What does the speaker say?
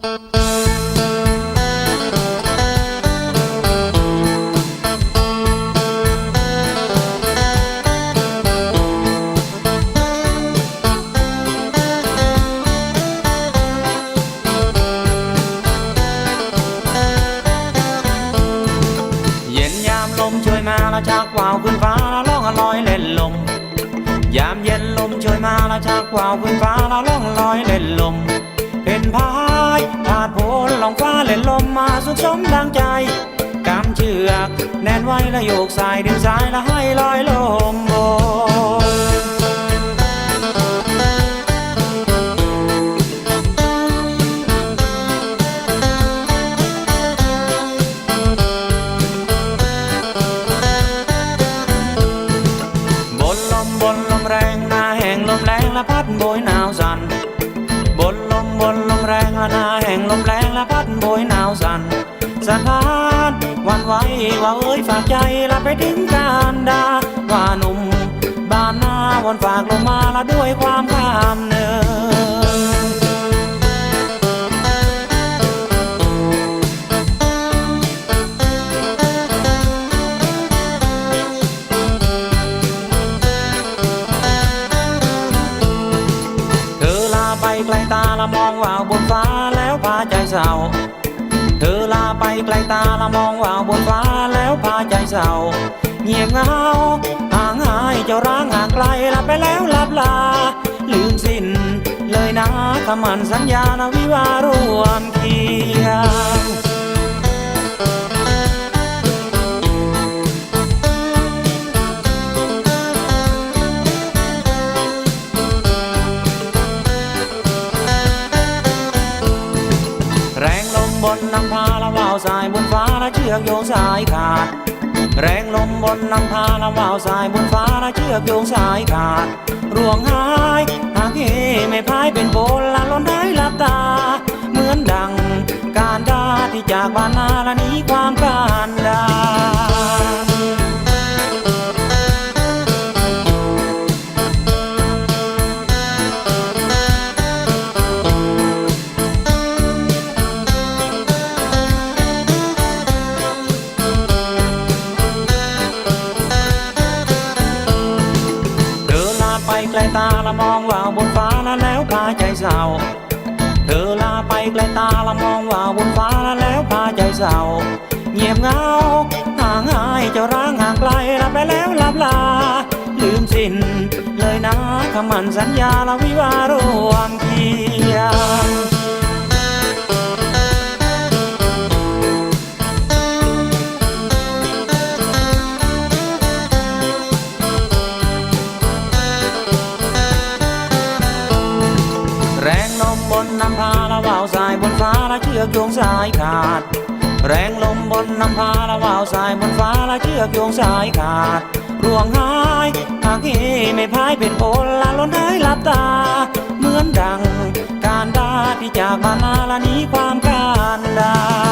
เย็นยามลมช่วยมาละชักว่าวขึ้นฟ้าละล่องลอยเล่นลมยามเย็นลมช่วยมาละชักว่าวขึ้นฟ้าละล่องลอยเล่นลม มาสุขสมดังใจกำเชือกแน่นไว้ละโยกสายดึงสายละให้ลอยลมโบยบนลมบนลมแรงหน้าแห่งลมแรงละพัดโบยหนาวสั่นบนลมบนลมแรงละหน้าแห่งลม พัดโบยหนาวสั่นสะท้านวันไหวว่าเอ้ยฝากใจละไปถึงการดาว่าหนุ่มบ้านนาวันฝากลงมาละด้วยความข้ามเนิน ไปไกลตาละมองว่าวบนฟ้าแล้วพาใจเศร้า เธอลาไปไกลตาละมองว่าวบนฟ้าแล้วพาใจเศร้า เงียบเหงาห่างหายเจ้าร้างห่างไกลละไปแล้วลับลา ลืมสิ้นเลยนะคำมันสัญญานะวิวารวมเคียง นนำพาละว่าวสายบนฟ้าละเชือกโยงสายขาด แรงลมบนนำพาละว่าวสายบนฟ้าละเชือกโยงสายขาดร่วงหายหากเฮไม่พายเป็นโบนละล้นได้ลับตา เหมือนดังการดาที่จากบ้านนาละนี้ความ ไกลตาละมองว่าวบนฟ้าละแล้วพาใจเศร้า เธอลาไปไกลตาละมองว่าวบนฟ้าละแล้วพาใจเศร้า เงียบเงาห่างหายเจ้าร้างห่างไกลละไปแล้วลับลา ลืมสิ้นเลยนะคำมันสัญญาละวิวารวมเคียง ละเชือกโยงสายขาด แรงลมบนนำพาละว่าวสายบนฟ้าละเชือกโยงสายขาดร่วงหายหากเฮไม่พายเป็นโอนละล้นหายหลับตา เหมือนดัง การดาที่จากมานนาละนี้ความการดา